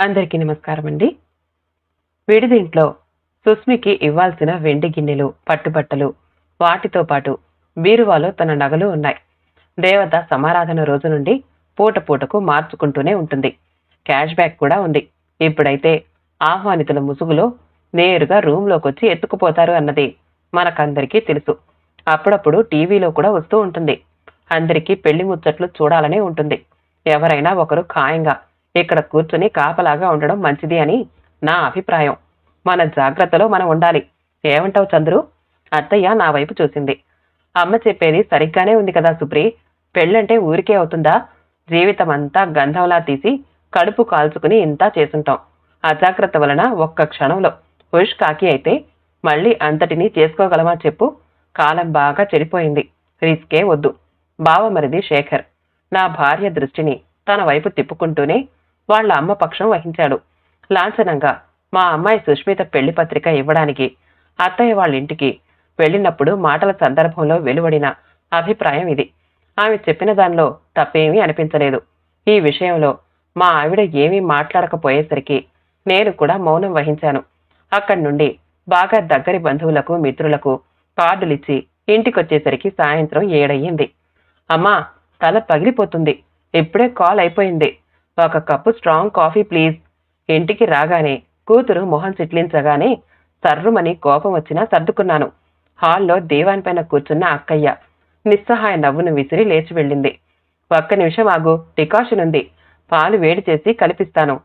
అందరికీ నమస్కారం అండి విడిదింట్లో సుస్మికి ఇవ్వాల్సిన వెండి గిన్నెలు పట్టుబట్టలు వాటితో పాటు బీరువాలో తన నగలు ఉన్నాయి. దేవత సమారాధన రోజు నుండి పూట పూటకు మార్చుకుంటూనే ఉంటుంది. క్యాష్ బ్యాక్ కూడా ఉంది. ఇప్పుడైతే ఆహ్వానితుల ముసుగులో నేరుగా రూమ్లోకి వచ్చి ఎత్తుకుపోతారు అన్నది మనకందరికీ తెలుసు. అప్పుడప్పుడు టీవీలో కూడా వస్తూ ఉంటుంది. అందరికీ పెళ్ళి ముచ్చట్లు చూడాలనే ఉంటుంది. ఎవరైనా ఒకరు ఖాయంగా ఇక్కడ కూర్చుని కాపలాగా ఉండడం మంచిది అని నా అభిప్రాయం. మన జాగ్రత్తలో మనం ఉండాలి. ఏమంటావు చంద్రు? అత్తయ్య నా వైపు చూసింది. అమ్మ చెప్పేది సరిగ్గానే ఉంది కదా సుప్రి. పెళ్ళంటే ఊరికే అవుతుందా? జీవితం అంతా గంధంలా తీసి కడుపు కాల్చుకుని ఇంతా చేసుంటాం. అజాగ్రత్త వలన ఒక్క క్షణంలో. ఉష్ కాకి అయితే మళ్ళీ అంతటినీ చేసుకోగలమా చెప్పు? కాలం బాగా చెడిపోయింది. రిస్కే వద్దు. బావమరిది శేఖర్. నా భార్య దృష్టిని తన వైపు తిప్పుకుంటూనే వాళ్ళ అమ్మ పక్షం వహించాడు. లాంఛనంగా మా అమ్మాయి సుష్మిత పెళ్ళి పత్రిక ఇవ్వడానికి అత్తయ్య వాళ్ళ ఇంటికి వెళ్ళినప్పుడు మాటల సందర్భంలో వెలువడిన అభిప్రాయం ఇది. ఆమె చెప్పిన దానిలో తప్పేమీ అనిపించలేదు. ఈ విషయంలో మా ఆవిడ ఏమీ మాట్లాడకపోయేసరికి నేను కూడా మౌనం వహించాను. అక్కడి నుండి బాగా దగ్గరి బంధువులకు మిత్రులకు కార్డులిచ్చి ఇంటికొచ్చేసరికి సాయంత్రం ఏడయ్యింది. అమ్మా తల పగిలిపోతుంది. ఇప్పుడే కాల్ అయిపోయింది. ఒక కప్పు స్ట్రాంగ్ కాఫీ ప్లీజ్ ఇంటికి రాగానే కూతురు మొహం చిట్లించగానే సర్రుమని కోపం వచ్చినా సర్దుకున్నాను. హాల్లో దేవాన్పైన కూర్చున్న అక్కయ్య నిస్సహాయ నవ్వును విసిరి లేచి వెళ్ళింది. ఒక్క నిమిషం ఆగు డికాషన్ ఉంది. పాలు వేడి చేసి కలిపిస్తాను.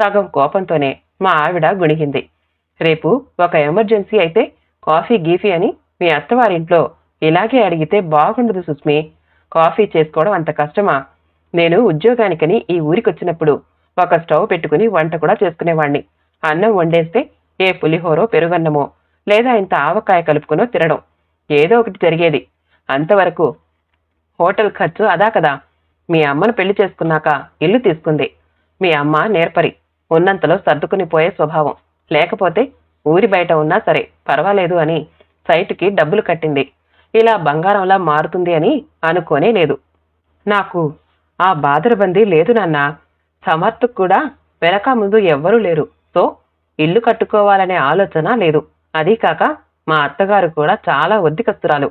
సగం కోపంతోనే మా ఆవిడ గుణిగింది. రేపు ఒక ఎమర్జెన్సీ అయితే కాఫీ గీఫీ అని మీ అత్తవారింట్లో ఇలాగే అడిగితే బాగుండదు సుస్మి. కాఫీ చేసుకోవడం అంత కష్టమా? నేను ఉద్యోగానికని ఈ ఊరికొచ్చినప్పుడు ఒక స్టవ్ పెట్టుకుని వంట కూడా చేసుకునేవాణ్ణి. అన్నం వండేస్తే ఏ పులిహోరో పెరుగన్నమో లేదా ఇంత ఆవకాయ కలుపుకునో తినడం. ఏదో ఒకటి జరిగేది. అంతవరకు హోటల్ ఖర్చు అదా కదా. మీ అమ్మను పెళ్ళి చేసుకున్నాక ఇల్లు తీసుకుంది. మీ అమ్మ నేర్పరి. ఉన్నంతలో సర్దుకుని పోయే స్వభావం. లేకపోతే ఊరి బయట ఉన్నా సరే పర్వాలేదు అని సైటుకి డబ్బులు కట్టింది. ఇలా బంగారంలా మారుతుంది అని అనుకోనే లేదు. నాకు ఆ బాదరబందీ లేదు నాన్న. సమర్థకు కూడా వెనక ముందు ఎవ్వరూ లేరు. సో ఇల్లు కట్టుకోవాలనే ఆలోచన లేదు. అదీ కాక మా అత్తగారు కూడా చాలా ఒద్దికస్తురాలు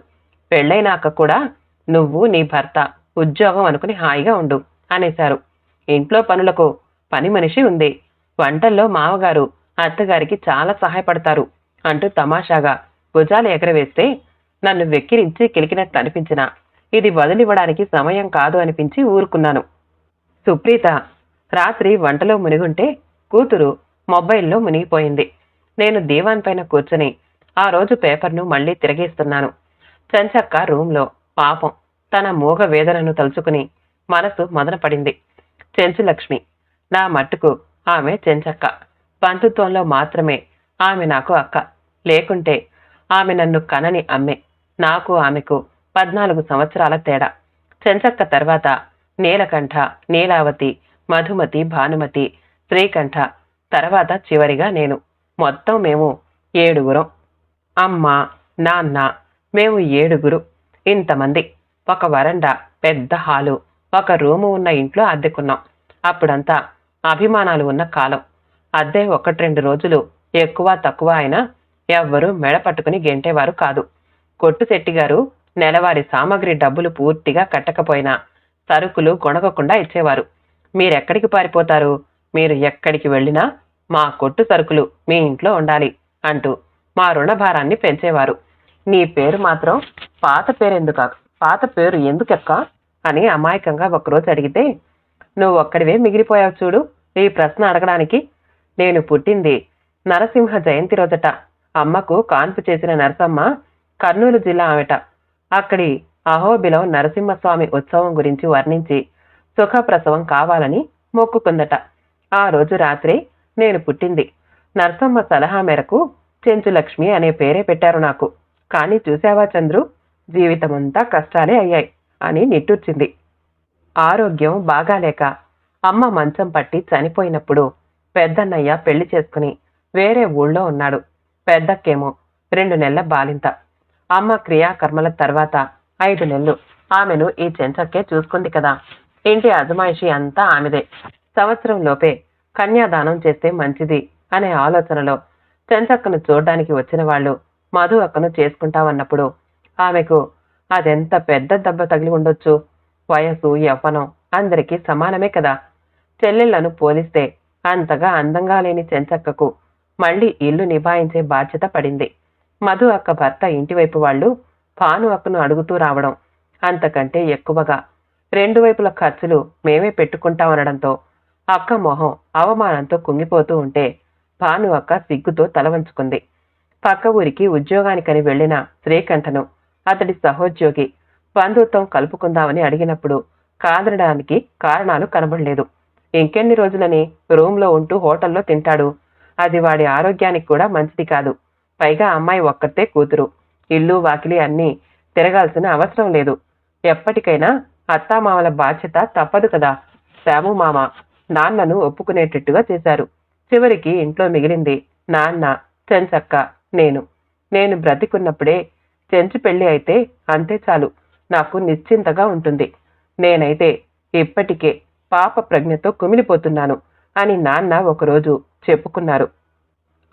పెళ్ళైనాక కూడా నువ్వు నీ భర్త ఉద్యోగం అనుకుని హాయిగా ఉండు అనేశారు. ఇంట్లో పనులకు పని మనిషి ఉంది. వంటల్లో మామగారు అత్తగారికి చాలా సహాయపడతారు అంటూ తమాషాగా భుజాలు ఎగరవేస్తే నన్ను వెక్కిరించి కిలికినట్లు అనిపించిన. ఇది వదిలివ్వడానికి సమయం కాదు అనిపించి ఊరుకున్నాను. సుప్రీత రాత్రి వంటలో మునిగుంటే కూతురు మొబైల్లో మునిగిపోయింది. నేను దీవాన్ పైన కూర్చుని ఆ రోజు పేపర్ను మళ్ళీ తిరగేస్తున్నాను. చంచక్క రూంలో పాపం తన మూగ వేదనను తలుచుకుని మనసు మదనపడింది. చెంచులక్ష్మి నా మట్టుకు ఆమె చెంచక్క. బంధుత్వంలో మాత్రమే ఆమె నాకు అక్క. లేకుంటే ఆమె నన్ను కనని అమ్మే నాకు ఆమెకు పద్నాలుగు సంవత్సరాల తేడా. చెంచక్క తర్వాత నీలకంఠ నీలావతి మధుమతి భానుమతి శ్రీకంఠ తర్వాత చివరిగా నేను. మొత్తం మేము ఏడుగురం. అమ్మ నాన్న మేము ఏడుగురు. ఇంతమంది. ఒక వరండా పెద్ద హాలు ఒక రూము ఉన్న ఇంట్లో అద్దెకున్నాం. అప్పుడంతా అభిమానాలు ఉన్న కాలం. అద్దె ఒకటి రెండు రోజులు ఎక్కువ తక్కువ అయినా ఎవ్వరూ మెడ పట్టుకుని గెంటేవారు కాదు. కొట్టుశెట్టి గారు నెలవారీ సామాగ్రి డబ్బులు పూర్తిగా కట్టకపోయినా సరుకులు కొనగకుండా ఇచ్చేవారు. మీరెక్కడికి పారిపోతారు? మీరు ఎక్కడికి వెళ్ళినా మా కొట్టు సరుకులు మీ ఇంట్లో ఉండాలి అంటూ మా రుణభారాన్ని పెంచేవారు. నీ పేరు మాత్రం పాత పేరెందుక? పాత పేరు ఎందుకెక్క? అని అమాయకంగా ఒకరోజు అడిగితే నువ్వు ఒక్కడివే మిగిలిపోయావు చూడు. ఈ ప్రశ్న అడగడానికి నేను పుట్టింది నరసింహ జయంతి రోజట. అమ్మకు కాన్పు చేసిన నరసమ్మ కర్నూలు జిల్లా ఆమెట. అక్కడి అహోబిలో నరసింహస్వామి ఉత్సవం గురించి వర్ణించి సుఖప్రసవం కావాలని మొక్కుకుందట. ఆ రోజు రాత్రి నేను పుట్టింది. నరసమ్మ సలహా మేరకు చెంచులక్ష్మి అనే పేరే పెట్టారు నాకు. కానీ చూశావా చంద్రు? జీవితమంతా కష్టాలే అయ్యాయి అని నిట్టూర్చింది. ఆరోగ్యం బాగాలేక అమ్మ మంచం పట్టి చనిపోయినప్పుడు పెద్దన్నయ్య పెళ్ళి చేసుకుని వేరే ఊళ్ళో ఉన్నాడు. పెద్దక్కేమో రెండు నెలల బాలింత. అమ్మ క్రియాకర్మల తర్వాత ఐదు నెలలు. ఆమెను ఈ చెంచక్కే చూసుకుంది కదా. ఇంటి అజమాయిషి అంతా ఆమెదే. సంవత్సరం లోపే కన్యాదానం చేస్తే మంచిది అనే ఆలోచనలో చెంచక్కను చూడ్డానికి వచ్చిన వాళ్ళు మధు అక్కను చేసుకుంటామన్నప్పుడు ఆమెకు అదెంత పెద్ద దెబ్బ తగిలి ఉండొచ్చు? వయసు యవ్వనం అందరికీ సమానమే కదా. చెల్లెళ్ళను పోలిస్తే అంతగా అందంగా లేని చెంచక్కకు మళ్ళీ ఇల్లు నిభాయించే బాధ్యత పడింది. మధు అక్క భర్త ఇంటివైపు వాళ్ళు పాను అక్కను అడుగుతూ రావడం అంతకంటే ఎక్కువగా. రెండు వైపుల ఖర్చులు మేమే పెట్టుకుంటామనడంతో అక్క మొహం అవమానంతో కుంగిపోతూ ఉంటే భాను అక్క సిగ్గుతో తల వంచుకుంది. పక్క ఊరికి ఉద్యోగానికని వెళ్ళిన శ్రీకంఠను అతడి సహోద్యోగి బంధుత్వం కలుపుకుందామని అడిగినప్పుడు కాదనడానికి కారణాలు కనబడలేదు. ఇంకెన్ని రోజులని రూమ్లో ఉంటూ హోటల్లో తింటాడు. అది వాడి ఆరోగ్యానికి కూడా మంచిది కాదు. పైగా అమ్మాయి ఒక్కతే కూతురు. ఇల్లు వాకిలి అన్నీ తిరగాల్సిన అవసరం లేదు. ఎప్పటికైనా అత్తామామల బాధ్యత తప్పదు కదా. శాము మామ నాన్నను ఒప్పుకునేటట్టుగా చేశారు. చివరికి ఇంట్లో మిగిలింది నాన్న చెంచక్క నేను. నేను బ్రతికున్నప్పుడే చెంచు పెళ్ళి అయితే అంతే చాలు. నాకు నిశ్చింతగా ఉంటుంది. నేనైతే ఇప్పటికే పాప ప్రజ్ఞతో కుమిలిపోతున్నాను అని నాన్న ఒకరోజు చెప్పుకున్నారు.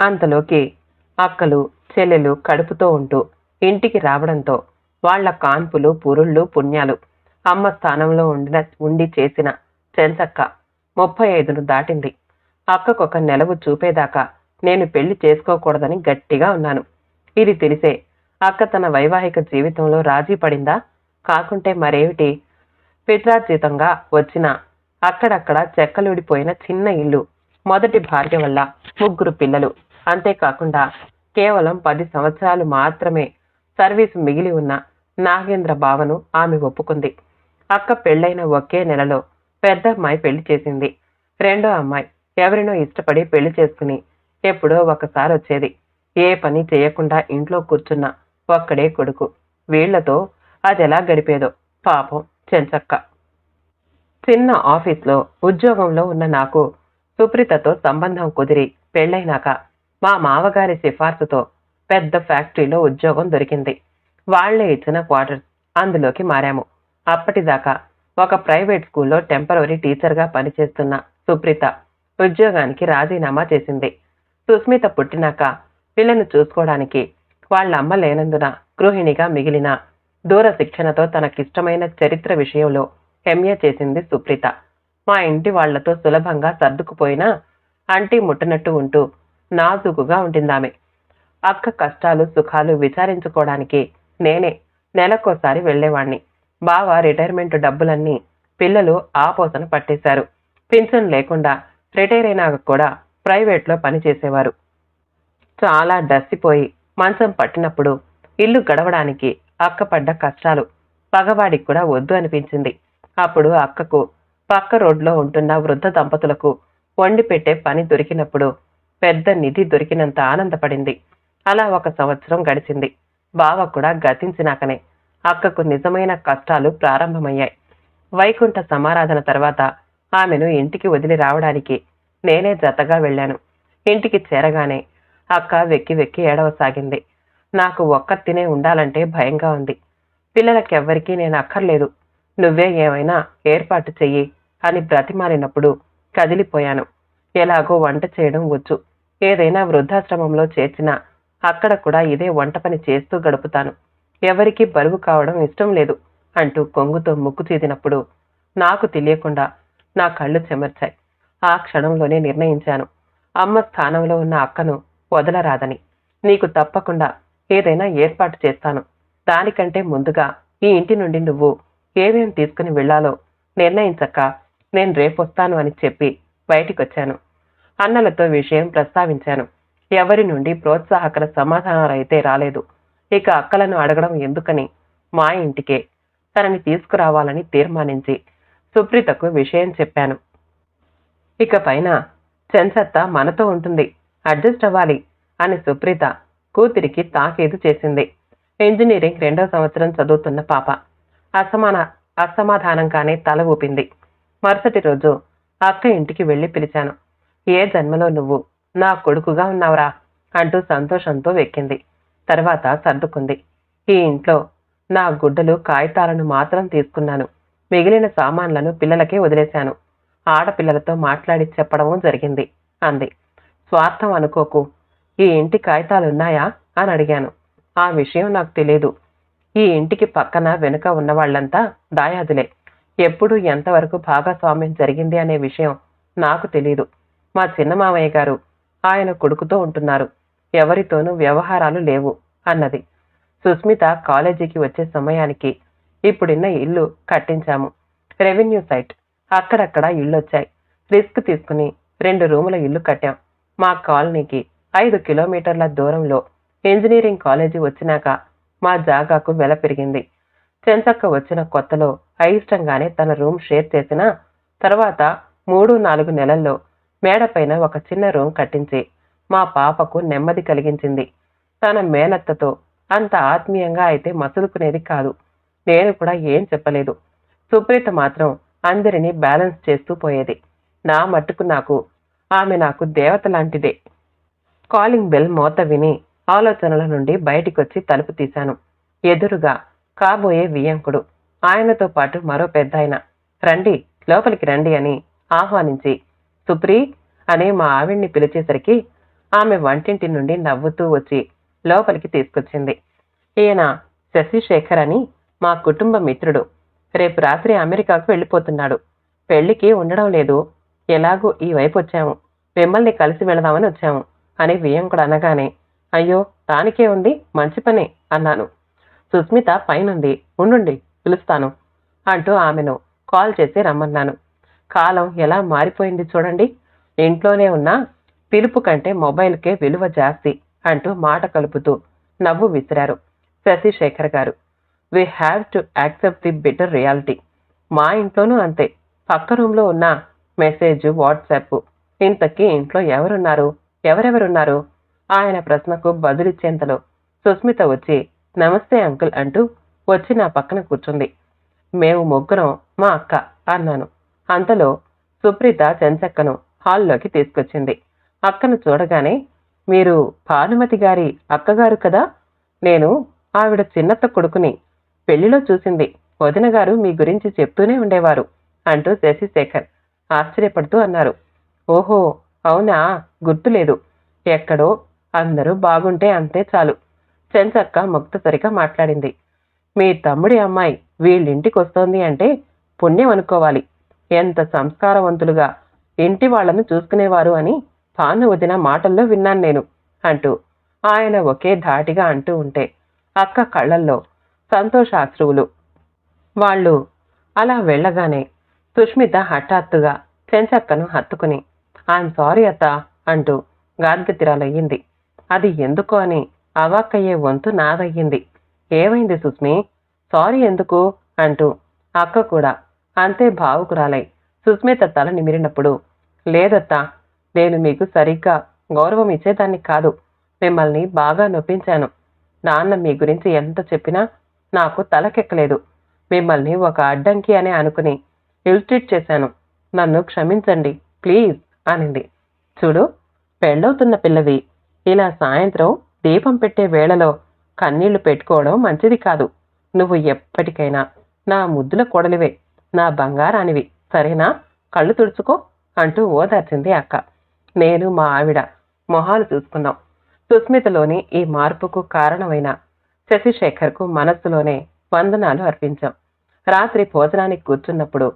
అంతలోకి అక్కలు చెల్లెలు కడుపుతో ఉంటూ ఇంటికి రావడంతో వాళ్ళ కాన్పులు పురుళ్ళు పుణ్యాలు అమ్మ స్థానంలో ఉండిన ఉండి చేసిన చెంచక్క ముప్పై ఐదును దాటింది. అక్కకొక నెలవు చూపేదాకా నేను పెళ్ళి చేసుకోకూడదని గట్టిగా ఉన్నాను. ఇది తెలిసే అక్క తన వైవాహిక జీవితంలో రాజీ పడిందా? కాకుంటే మరేమిటి? పిత్రార్జితంగా వచ్చిన అక్కడక్కడ చెక్కలుడిపోయిన చిన్న ఇల్లు మొదటి భార్య వల్ల ముగ్గురు పిల్లలు అంతేకాకుండా కేవలం పది సంవత్సరాలు మాత్రమే సర్వీసు మిగిలి ఉన్న నాగేంద్ర బావను ఆమె ఒప్పుకుంది. అక్క పెళ్ళైన ఒకే నెలలో పెద్ద అమ్మాయి పెళ్ళి చేసింది. రెండో అమ్మాయి ఎవరినో ఇష్టపడి పెళ్ళి చేసుకుని ఎప్పుడో ఒకసారి వచ్చేది. ఏ పని చేయకుండా ఇంట్లో కూర్చున్న ఒక్కడే కొడుకు. వీళ్ళతో ఎలా గడిపేదో పాపం చెంచక్క. చిన్న ఆఫీస్లో ఉద్యోగంలో ఉన్న నాకు సుప్రీతతో సంబంధం కుదిరి పెళ్ళైనాక మా మావగారి సిఫార్సుతో పెద్ద ఫ్యాక్టరీలో ఉద్యోగం దొరికింది. వాళ్ళే ఇచ్చిన క్వార్టర్స్ అందులోకి మారాము. అప్పటిదాకా ఒక ప్రైవేట్ స్కూల్లో టెంపరవరీ టీచర్గా పనిచేస్తున్న సుప్రీత ఉద్యోగానికి రాజీనామా చేసింది. సుస్మిత పుట్టినాక పిల్లను చూసుకోవడానికి వాళ్ళ అమ్మ లేనందున గృహిణిగా మిగిలిన దూర శిక్షణతో తనకిష్టమైన చరిత్ర విషయంలో ఎంఏ చేసింది సుప్రీత. మా ఇంటి వాళ్ళతో సులభంగా సర్దుకుపోయినా అంటీ ముట్టనట్టు ఉంటూ నాజుకుగా ఉండిందామె. అక్క కష్టాలు సుఖాలు విచారించుకోవడానికి నేనే నెలకోసారి వెళ్ళేవాణ్ణి బావ రిటైర్మెంట్ డబ్బులన్నీ పిల్లలు ఆపోసన పట్టేశారు. పింఛన్ లేకుండా రిటైర్ అయినాక కూడా ప్రైవేట్లో పనిచేసేవారు చాలా డస్సిపోయి మంచం పట్టినప్పుడు ఇల్లు గడవడానికి అక్క పడ్డ కష్టాలు పగవాడికి కూడా వద్దు అనిపించింది. అప్పుడు అక్కకు పక్క రోడ్లో ఉంటున్న వృద్ధ దంపతులకు వండి పెట్టే పని దొరికినప్పుడు పెద్ద నిధి దొరికినంత ఆనందపడింది. అలా ఒక సంవత్సరం గడిచింది. బావ కూడా గతించినాకనే అక్కకు నిజమైన కష్టాలు ప్రారంభమయ్యాయి. వైకుంఠ సమారాధన తర్వాత ఆమెను ఇంటికి వదిలి రావడానికి నేనే జతగా వెళ్ళాను. ఇంటికి చేరగానే అక్క వెక్కి వెక్కి ఏడవసాగింది. నాకు ఒక్కతినే ఉండాలంటే భయంగా ఉంది. పిల్లలకెవ్వరికీ నేను అక్కర్లేదు. నువ్వే ఏమైనా ఏర్పాటు చెయ్యి అని బ్రతిమాలినప్పుడు కదిలిపోయాను. ఎలాగో వంట చేయడం వచ్చు. ఏదైనా వృద్ధాశ్రమంలో చేర్చినా అక్కడ కూడా ఇదే వంట పని చేస్తూ గడుపుతాను. ఎవరికీ బరువు కావడం ఇష్టం లేదు అంటూ కొంగుతో ముక్కు చీదినప్పుడు నాకు తెలియకుండా నా కళ్ళు చెమర్చాయి. ఆ క్షణంలోనే నిర్ణయించాను. అమ్మ స్థానంలో ఉన్న అక్కను వదలరాదని. నీకు తప్పకుండా ఏదైనా ఏర్పాటు చేస్తాను. దానికంటే ముందుగా ఈ ఇంటి నుండి నువ్వు ఏమేం తీసుకుని వెళ్ళాలో నిర్ణయించక్క నేను రేపొస్తాను అని చెప్పి బయటికొచ్చాను. అన్నలతో విషయం ప్రస్తావించాను. ఎవరి నుండి ప్రోత్సాహకర సమాధానాలైతే రాలేదు. ఇక అక్కలను అడగడం ఎందుకని? మా ఇంటికే. తనని తీసుకురావాలని తీర్మానించి సుప్రీతకు విషయం చెప్పాను. ఇక పైన చెంచత్త మనతో ఉంటుంది. అడ్జస్ట్ అవ్వాలి అని సుప్రీత కూతురికి తాకేదు చేసింది. ఇంజనీరింగ్ రెండో సంవత్సరం చదువుతున్న పాప. అసమాన అసమాధానంగానే తల ఊపింది. మరుసటి రోజు అక్క ఇంటికి వెళ్ళి పిలిచాను. ఏ జన్మలో నువ్వు? నా కొడుకుగా ఉన్నావురా అంటూ సంతోషంతో వెక్కింది. తర్వాత సర్దుకుంది. ఈ ఇంట్లో నా గుడ్డలు కాగితాలను మాత్రం తీసుకున్నాను. మిగిలిన సామాన్లను పిల్లలకే వదిలేశాను. ఆడపిల్లలతో మాట్లాడి చెప్పడము జరిగింది అంది. స్వార్థం అనుకోకు. ఈ ఇంటి కాగితాలున్నాయా? అని అడిగాను. ఆ విషయం నాకు తెలియదు ఈ ఇంటికి పక్కన వెనుక ఉన్న వాళ్ళంతా దాయాదులే. ఎప్పుడు ఎంతవరకు భాగస్వామ్యం జరిగింది అనే విషయం నాకు తెలియదు మా చిన్న మామయ్య గారు ఆయన కొడుకుతో ఉంటున్నారు. ఎవరితోనూ వ్యవహారాలు లేవు అన్నది. సుస్మిత కాలేజీకి వచ్చే సమయానికి ఇప్పుడున్న ఇల్లు కట్టించాము. Revenue site. అక్కడక్కడ ఇళ్ళొచ్చాయి. రిస్క్ తీసుకుని రెండు రూముల ఇల్లు కట్టాం. మా కాలనీకి ఐదు కిలోమీటర్ల దూరంలో ఇంజనీరింగ్ కాలేజీ వచ్చినాక మా జాగాకు వెల పెరిగింది. చెంచక్క వచ్చిన కొత్తలో అయిష్టంగానే తన రూమ్ షేర్ చేసిన తర్వాత మూడు నాలుగు నెలల్లో మేడపైన ఒక చిన్న రూమ్ కట్టించి మా పాపకు నెమ్మది కలిగించింది. తన మేనత్తతో అంత ఆత్మీయంగా అయితే మసులుకునేది కాదు. నేను కూడా ఏం చెప్పలేదు. సుప్రీత మాత్రం అందరినీ బ్యాలెన్స్ చేస్తూ పోయేది. నా మట్టుకు నాకు ఆమె నాకు దేవత లాంటిదే. కాలింగ్ బెల్ మోత విని ఆలోచనల నుండి బయటికొచ్చి తలుపు తీశాను. ఎదురుగా కాబోయే వియంకుడు ఆయనతో పాటు మరో పెద్దాయన. రండి లోపలికి రండి అని ఆహ్వానించి సుప్రీ అనే మా ఆవిడ్ని పిలిచేసరికి ఆమె వంటింటి నుండి నవ్వుతూ వచ్చి లోపలికి తీసుకొచ్చింది. ఈయన శశిశేఖర్ అని మా కుటుంబ మిత్రుడు. రేపు రాత్రి అమెరికాకు వెళ్ళిపోతున్నాడు. పెళ్ళికి ఉండడం లేదు. ఎలాగూ ఈ వైపు వచ్చాము. మిమ్మల్ని కలిసి వెళదామని వచ్చాము అని వియంకుడు అనగానే అయ్యో దానికే ఉంది. మంచి పనే అన్నాను. సుస్మిత పైనుంది. ఉండుండి పిలుస్తాను అంటూ ఆమెను కాల్ చేసి రమ్మన్నాను. కాలం ఎలా మారిపోయింది చూడండి. ఇంట్లోనే ఉన్న పిలుపు కంటే మొబైల్కే విలువ జాస్తి అంటూ మాట కలుపుతూ నవ్వు విసిరారు శశిశేఖర్ గారు. We have to accept the better reality మా ఇంట్లోనూ అంతే. పక్క రూమ్లో ఉన్న మెసేజ్ వాట్సాప్. ఇంతకీ ఇంట్లో ఎవరున్నారు? ఎవరెవరున్నారు? ఆయన ప్రశ్నకు బదులిచ్చేంతలో సుస్మిత వచ్చి నమస్తే అంకుల్ అంటూ వచ్చి నా పక్కన కూర్చుంది. మేము ముగ్గురం మా అక్క అన్నాను. అంతలో సుప్రీత చెంచక్కను హాల్లోకి తీసుకొచ్చింది. అక్కను చూడగానే మీరు భానుమతి గారి అక్కగారు కదా? నేను ఆవిడ చిన్నత్త కొడుకుని పెళ్ళిలో చూసింది. వదిన గారు మీ గురించి చెప్తూనే ఉండేవారు అంటూ శశిశేఖర్ ఆశ్చర్యపడుతూ అన్నారు. ఓహో అవునా? గుర్తులేదు. ఎక్కడో అందరూ బాగుంటే అంతే చాలు చెంచక్క ముక్తసరిగా మాట్లాడింది. మీ తమ్ముడి అమ్మాయి వీళ్ళింటికి వస్తోంది అంటే పుణ్యం అనుకోవాలి. ఎంత సంస్కారవంతులుగా ఇంటి వాళ్ళను చూసుకునేవారు అని భాను వదిన మాటల్లో విన్నాను నేను అంటూ ఆయన ఒకే ధాటిగా అంటూ ఉంటే అక్క కళ్ళల్లో సంతోషాశ్రువులు. వాళ్ళు అలా వెళ్ళగానే సుష్మిత హఠాత్తుగా చెంచక్కను హత్తుకుని ఐఎమ్ సారీ అత్త అంటూ గాద్గతిరాలయ్యింది అది ఎందుకు? అని అవాక్కయ్యే వంతు నాదయ్యింది. ఏమైంది సుస్మి సారీ ఎందుకు? అంటూ అక్క కూడా అంతే భావుకురాలై. సుస్మిత తల నిమిరినప్పుడు లేదత్తా నేను మీకు సరిగ్గా గౌరవం ఇచ్చేదాన్ని కాదు. మిమ్మల్ని బాగా నొప్పించాను. నాన్న మీ గురించి ఎంత చెప్పినా నాకు తలకెక్కలేదు. మిమ్మల్ని ఒక అడ్డంకి అని అనుకుని ఇల్ట్రీట్ చేశాను. నన్ను క్షమించండి ప్లీజ్ అనింది. చూడు పెళ్ళవుతున్న పిల్లవి. ఇలా సాయంత్రం దీపం పెట్టే వేళలో కన్నీళ్ళు పెట్టుకోవడం మంచిది కాదు. నువ్వు ఎప్పటికైనా నా ముద్దుల కొడలివే. నా బంగారానివి. సరేనా? కళ్ళు తుడుచుకో అంటూ ఓదార్చింది అక్క. నేను మా ఆవిడ. మొహాలు చూసుకున్నాం సుస్మితలోని ఈ మార్పుకు కారణమైన శశిశేఖర్కు మనస్సులోనే వందనాలు అర్పించాం. రాత్రి భోజనానికి కూర్చున్నప్పుడు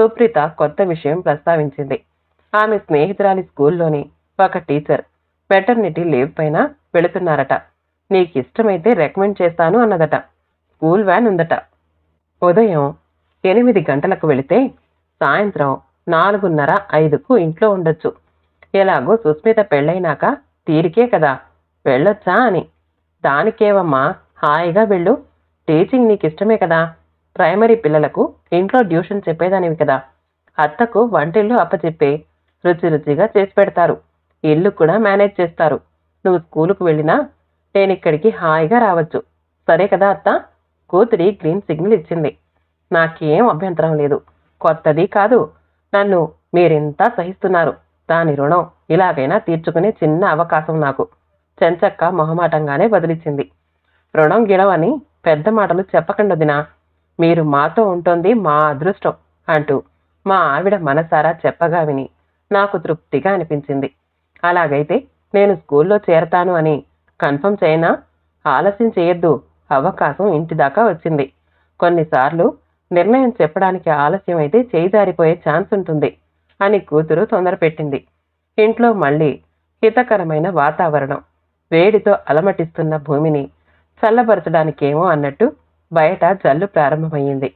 సుప్రీత కొత్త విషయం ప్రస్తావించింది. ఆమె స్నేహితురాలి స్కూల్లోని ఒక టీచర్. మెటర్నిటీ లీవ్ పైన వెళుతున్నారట. నీకు ఇష్టమైతే రికమెండ్ చేస్తాను అన్నదట. స్కూల్ వ్యాన్ ఉందట. ఉదయం ఎనిమిది గంటలకు వెళితే సాయంత్రం నాలుగున్నర ఐదుకు ఇంట్లో ఉండొచ్చు. ఎలాగో సుస్మిత పెళ్ళైనాక తీరికే కదా వెళ్ళొచ్చా అని. దానికేవమ్మా హాయిగా వెళ్ళు. టీచింగ్ నీకు ఇష్టమే కదా. ప్రైమరీ పిల్లలకు ఇంట్లో ట్యూషన్ చెప్పేదానివి కదా. అత్తకు వంటిల్లు అప్పచెప్పే రుచి రుచిగా చేసి పెడతారు. ఇల్లు కూడా మేనేజ్ చేస్తారు. నువ్వు స్కూలుకు వెళ్ళినా నేను ఇక్కడికి హాయిగా రావచ్చు. సరే కదా అత్త? కూతురి గ్రీన్ సిగ్నల్ ఇచ్చింది. నాకేం అభ్యంతరం లేదు. కొత్తది కాదు. నన్ను మీరింతా సహిస్తున్నారు. దాని రుణం ఇలాగైనా తీర్చుకునే చిన్న అవకాశం నాకు. చెంచక్క మొహమాటంగానే బదిలిచ్చింది. రుణం గిడవని పెద్ద మాటలు చెప్పకండదినా మీరు మాతో ఉంటుంది మా అదృష్టం అంటూ మా ఆవిడ మనసారా చెప్పగా విని నాకు తృప్తిగా అనిపించింది. అలాగైతే నేను స్కూల్లో చేరతాను అని కన్ఫర్మ్ చేయనా? ఆలస్యం చేయొద్దు. అవకాశం ఇంటి దాకా వచ్చింది. కొన్నిసార్లు నిర్ణయం చెప్పడానికి ఆలస్యం అయితే చేయి జారిపోయే ఛాన్స్ ఉంటుంది అని కూతురు తొందరపెట్టింది. ఇంట్లో మళ్ళీ హితకరమైన వాతావరణం. వేడితో అలమటిస్తున్న భూమిని చల్లబరచడానికేమో అన్నట్టు బయట జల్లు ప్రారంభమయ్యింది.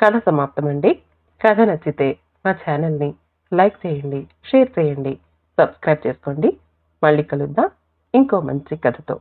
కథ సమాప్తమండి. కథ నచ్చితే మా ఛానల్ని లైక్ చేయండి షేర్ చేయండి సబ్స్క్రైబ్ చేసుకోండి. మళ్ళీ కలుద్దాం. ఇంకో మంచి కథతో.